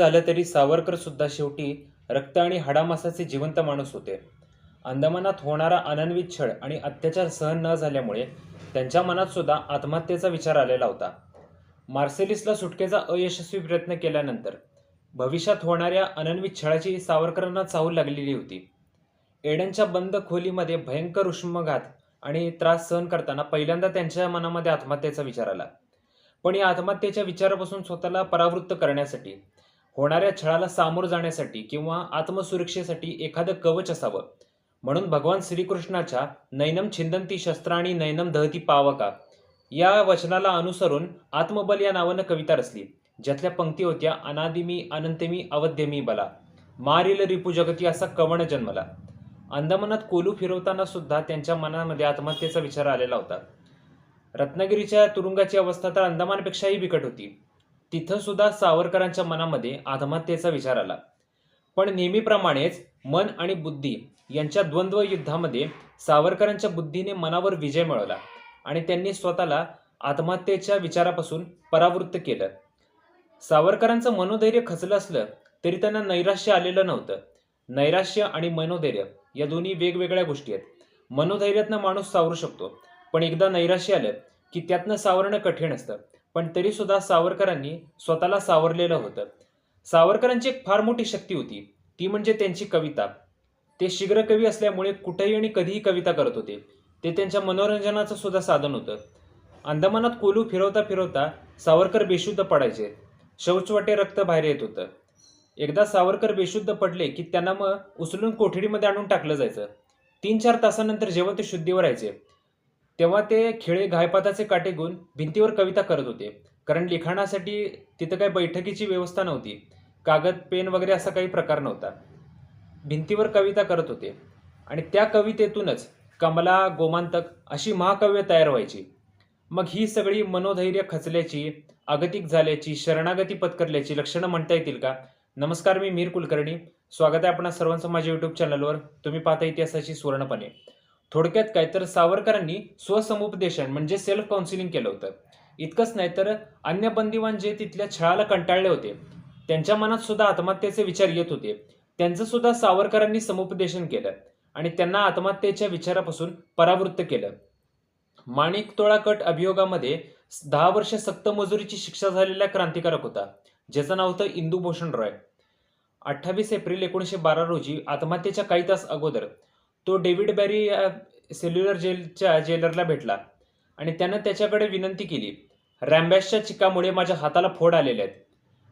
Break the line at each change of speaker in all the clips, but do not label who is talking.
झालं तरी सावरकर सुद्धा शेवटी रक्त आणि हाडामासाचे जिवंत माणूस होते. अंदमानात होणारा अनन्वित छळ आणि अत्याचार सहन न झाल्यामुळे त्यांच्या मनात सुद्धा आत्महत्येचा विचार आलेला होता. मार्सेलिसला सुटकेचा अयशस्वी प्रयत्न केल्यानंतर भविष्यात होणाऱ्या अनन्वित छळाची सावरकरांना चाहूल लागलेली होती. एडनच्या बंद खोलीमध्ये भयंकर उष्मघात आणि त्रास सहन करताना पहिल्यांदा त्यांच्या मनामध्ये आत्महत्येचा विचार आला. पण या आत्महत्येच्या विचारापासून स्वतःला परावृत्त करण्यासाठी होणाऱ्या छळाला सामोरं जाण्यासाठी किंवा आत्मसुरक्षेसाठी एखादं कवच असावं. म्हणून भगवान श्रीकृष्णाच्या नैनम छिंदंती शस्त्र आणि नैनम दहती पावका या वचनाला अनुसरून आत्मबल या नावानं कविता रचली. ज्यातल्या पंक्ती होत्या अनादिमी अनंतमी अवध्यमी बला. मारिल रिपू जगती असा कवण जन्मला. अंदमानात कोलू फिरवताना सुद्धा त्यांच्या मनामध्ये आत्महत्येचा विचार आलेला होता. रत्नागिरीच्या तुरुंगाची अवस्था तर अंदमानपेक्षाही बिकट होती. तिथं सुद्धा सावरकरांच्या मनामध्ये आत्महत्येचा विचार आला. पण नेहमीप्रमाणेच मन आणि बुद्धी यांच्या द्वंद्व युद्धामध्ये सावरकरांच्या बुद्धीने मनावर विजय मिळवला आणि त्यांनी स्वतःला आत्महत्येच्या विचारापासून परावृत्त केलं. सावरकरांचं मनोधैर्य खचलं असलं तरी त्यांना नैराश्य आलेलं नव्हतं. नैराश्य आणि मनोधैर्य या दोन्ही वेगवेगळ्या गोष्टी आहेत. मनोधैर्यातनं माणूस सावरू शकतो पण एकदा नैराश्य आलं की त्यातनं सावरणं कठीण असतं. पण तरीसुद्धा सावरकरांनी स्वतःला सावरलेलं होतं. सावरकरांची एक फार मोठी शक्ती होती. ती म्हणजे त्यांची कविता. ते शीघ्र कवी असल्यामुळे कुठेही आणि कधीही कविता करत होते. ते त्यांच्या मनोरंजनाचं सुद्धा साधन होतं. अंदमानात कोलू फिरवता फिरवता सावरकर बेशुद्ध पडायचे. शौचवाटे रक्त बाहेर येत होतं. एकदा सावरकर बेशुद्ध पडले की त्यांना मग उचलून कोठडीमध्ये आणून टाकलं जायचं. तीन चार तासानंतर जेव्हा ते शुद्धीवर यायचे तेव्हा ते खिळे घायपाताचे काटे गुण भिंतीवर कविता करत होते. कारण लिखाणासाठी तिथं काही बैठकीची व्यवस्था नव्हती. कागद पेन वगैरे असा काही प्रकार नव्हता. भिंतीवर कविता करत होते. आणि त्या कवितेतूनच कमला गोमांतक अशी महाकाव्य तयार व्हायची. मग ही सगळी मनोधैर्य खचल्याची अगतिक झाल्याची शरणागती पत्करल्याची लक्षणं म्हणता येतील का? नमस्कार मी मीर कुलकर्णी. स्वागत आहे आपणा सर्वांचं माझ्या यूट्यूब चॅनलवर तुम्ही पाहता इतिहासाची सुवर्णपणे. थोडक्यात काय तर सावरकरांनी स्वसमुपदेशन म्हणजे सेल्फ काउन्सिलिंग केलं होतं. इतकंच नाही तर अन्य बंदिवान जे तिथल्या छळाला कंटाळले होते त्यांच्या मनात सुद्धा आत्महत्येचे विचार येत होते. त्यांचं सुद्धा सावरकरांनी समुपदेशन केलं आणि त्यांना आत्महत्येच्या विचारापासून परावृत्त केलं. माणिक तोळाकट अभियोगामध्ये दहा वर्ष सक्त मजुरीची शिक्षा झालेला क्रांतिकारक होता ज्याचं नाव होतं इंदुभूषण रॉय. अठ्ठावीस एप्रिल एकोणीसशे बारा रोजी आत्महत्येच्या काही तास अगोदर तो डेव्हिड बॅरी या सेल्युलर जेलच्या जेलरला भेटला आणि त्यानं त्याच्याकडे विनंती केली. रॅम्बॅशच्या चिकामुळे माझ्या हाताला फोड आलेले आहेत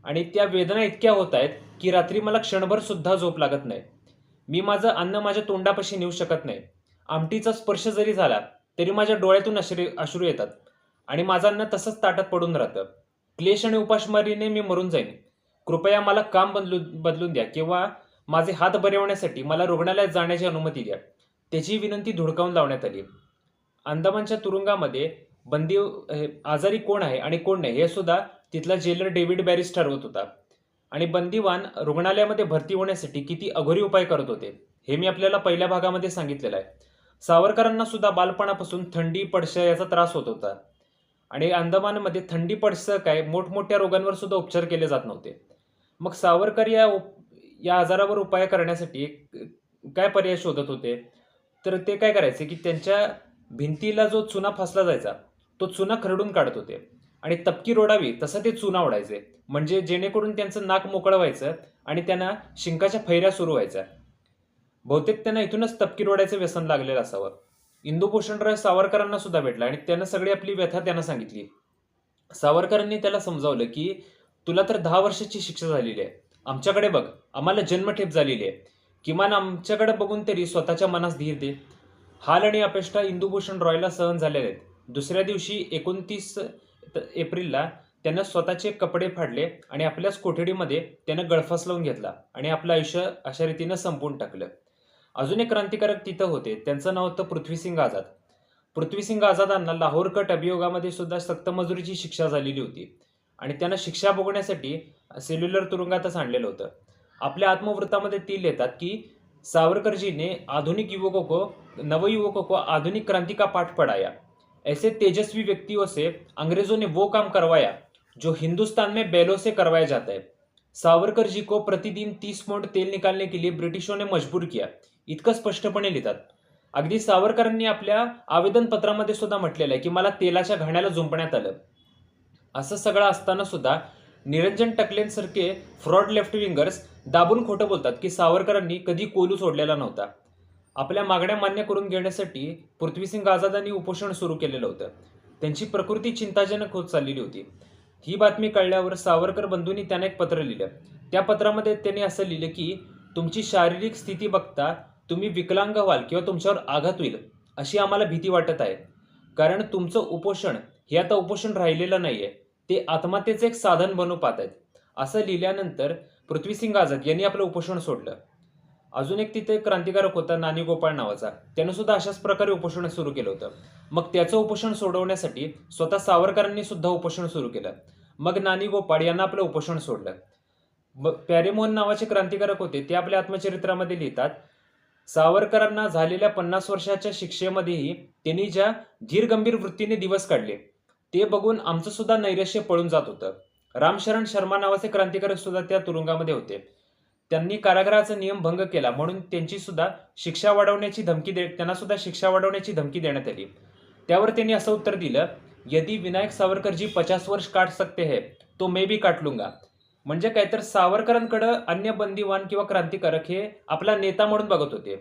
आणि त्या वेदना इतक्या होत आहेत की रात्री मला क्षणभर सुद्धा झोप लागत नाही. मी माझं अन्न माझ्या तोंडापाशी नेऊ शकत नाही. आमटीचा स्पर्श जरी झाला तरी माझ्या डोळ्यातून अश्रू अश्रू येतात आणि माझं अन्न तसंच ताटात पडून राहतं. क्लेश आणि उपासमारीने मी मरून जाईन. कृपया मला काम बदलू बदलून द्या किंवा माझे हात बरे होण्यासाठी मला रुग्णालयात जाण्याची अनुमती द्या. त्याची विनंती धुडकावून लावण्यात आली. अंदमानच्या तुरुंगामध्ये बंदी हे, आजारी कोण आहे आणि कोण नाही हे सुद्धा तिथला जेलर डेव्हिड बॅरिस ठरवत होता. आणि बंदीवान रुग्णालयामध्ये भरती होण्यासाठी किती अघोरी उपाय करत होते हे मी आपल्याला पहिल्या भागामध्ये सांगितलेलं आहे. सावरकरांना सुद्धा बालपणापासून थंडी पडशा याचा त्रास होत होता. आणि अंदमानमध्ये थंडी पडसं काय मोठमोठ्या रोगांवर सुद्धा उपचार केले जात नव्हते. मग सावरकर या उप या आजारावर उपाय करण्यासाठी काय पर्याय शोधत होते? तर ते काय करायचे की त्यांच्या भिंतीला जो चुना फासला जायचा तो चुना खरडून काढत होते. आणि तपकी रोडावी तसं ते चुना ओढायचे. म्हणजे जेणेकरून त्यांचं नाक मोकळं व्हायचं आणि त्यांना शिंकाच्या फैऱ्या सुरू व्हायच्या. बहुतेक त्यांना इथूनच तपकी रोडायचं व्यसन लागलेलं असावं. इंदुभूषणराव सावरकरांना सुद्धा भेटला आणि त्यांना सगळी आपली व्यथा त्यांना सांगितली. सावरकरांनी त्याला समजावलं की तुला तर दहा वर्षाची शिक्षा झालेली आहे. आमच्याकडे बघ आम्हाला जन्मठेप झालेली आहे. किमान आमच्याकडे बघून तरी स्वतःच्या मनास धीर दे. हाल आणि अपेष्टा इंदुभूषण रॉयला सहन झालेले आहेत. दुसऱ्या दिवशी एकोणतीस एप्रिलला त्यानं स्वतःचे कपडे फाडले आणि आपल्याच कोठडीमध्ये त्यानं गळफास लावून घेतला आणि आपलं आयुष्य अशा रीतीनं संपवून टाकलं. अजून एक क्रांतिकारक तिथं होते. त्यांचं नाव होतं पृथ्वीसिंग आझाद. पृथ्वीसिंग आझादांना लाहोर कट अभियोगामध्ये सुद्धा सक्त मजुरीची शिक्षा झालेली होती. आणि त्यांना शिक्षा भोगण्यासाठी सेल्युलर तुरुंगातच आणलेलं होतं. आपल्या आत्मवृत्तामध्ये ती लिहितात की सावरकरजीने आधुनिक युवकों को नवयुवकों को आधुनिक क्रांति का पाठ पढ़ाया. ऐसे तेजस्वी व्यक्तियों से अंग्रेजों ने वो काम करवाया जो हिंदुस्तान में बैलों से करवाया जाता है. सावरकर जी को प्रतिदिन तीस पौंड तेल निकालने के लिए ब्रिटिशों ने मजबूर किया. इतकं स्पष्टपणे लिहितात. अगदी सावरकरांनी आपल्या आवेदन पत्रामध्ये सुद्धा म्हटलेलं आहे की मला तेलाच्या घाण्याला जुंपण्यात आलं. असं सगळं असताना सुद्धा निरंजन टकलेंसारखे फ्रॉड लेफ्ट विंगर्स दाबून खोटं बोलतात की सावरकरांनी कधी कोलू सोडलेला नव्हता. आपल्या मागण्या मान्य करून घेण्यासाठी पृथ्वीसिंग आझादांनी उपोषण सुरू केलेलं होतं. त्यांची प्रकृती चिंताजनक होत चाललेली होती. ही बातमी कळल्यावर सावरकर बंधूंनी त्यांना एक पत्र लिहिलं. त्या पत्रामध्ये त्यांनी असं लिहिलं की तुमची शारीरिक स्थिती बघता तुम्ही विकलांग व्हाल किंवा तुमच्यावर आघात होईल अशी आम्हाला भीती वाटत आहे. कारण तुमचं उपोषण हे आता उपोषण राहिलेलं नाहीये. ते आत्महत्येचं एक साधन बनू पाहत आहेत असं लिहिल्यानंतर पृथ्वीसिंग आझाद यांनी आपलं उपोषण सोडलं. अजून एक तिथे क्रांतिकारक होता नानी गोपाळ नावाचा. त्यानं सुद्धा अशाच प्रकारे उपोषण सुरू केलं होतं. मग त्याचं उपोषण सोडवण्यासाठी स्वतः सावरकरांनी सुद्धा उपोषण सुरू केलं. मग नानी गोपाळ यांना आपलं उपोषण सोडलं. ब- प्यारेमोहन नावाचे क्रांतिकारक होते ते आपल्या आत्मचरित्रामध्ये लिहितात सावरकरांना झालेल्या पन्नास वर्षाच्या शिक्षेमध्येही त्यांनी ज्या धीरगंभीर वृत्तीने दिवस काढले ते बघून आमचं सुद्धा नैराश्य पळून जात होतं. रामशरण शर्मा नावाचे क्रांतिकारक सुद्धा त्या तुरुंगामध्ये होते. त्यांनी कारागृहाचा नियम भंग केला म्हणून त्यांची सुद्धा शिक्षा वाढवण्याची धमकी दे त्यांना सुद्धा शिक्षा वाढवण्याची धमकी देण्यात आली. त्यावर त्यांनी असं उत्तर दिलं यदि विनायक सावरकर जी पचास वर्ष काट सकते है तो मे भी काट लूंगा. म्हणजे काय तर सावरकरांकडं अन्य बंदीवान किंवा क्रांतिकारक हे आपला नेता म्हणून बघत होते.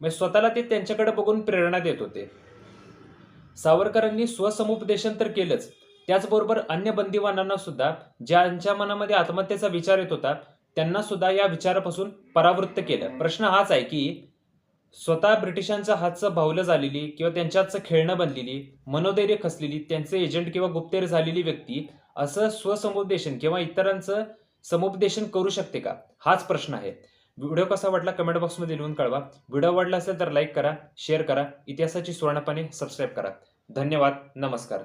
म्हणजे स्वतःला ते त्यांच्याकडे बघून प्रेरणा देत होते. सावरकरांनी स्वसमुपदेशन तर केलंच. त्याचबरोबर अन्य बंदीवानांना सुद्धा ज्यांच्या मनामध्ये आत्महत्येचा विचार येत होता त्यांना सुद्धा या विचारापासून परावृत्त केलं. प्रश्न हाच आहे की स्वतः ब्रिटिशांच्या हातचं भावलं झालेली किंवा त्यांच्याचं खेळणं बनलेली मनोधैर्य खसलेली त्यांचे एजंट किंवा गुप्तेर झालेली व्यक्ती असं स्वसमुपदेशन किंवा इतरांचं समुपदेशन करू शकते का? हाच प्रश्न आहे. व्हिडिओ कसा वाटला कमेंट बॉक्समध्ये लिहून कळवा. व्हिडिओ आवडला असेल तर लाईक करा शेअर करा. इतिहासाची सुवर्णपणे सबस्क्राईब करा. धन्यवाद. नमस्कार.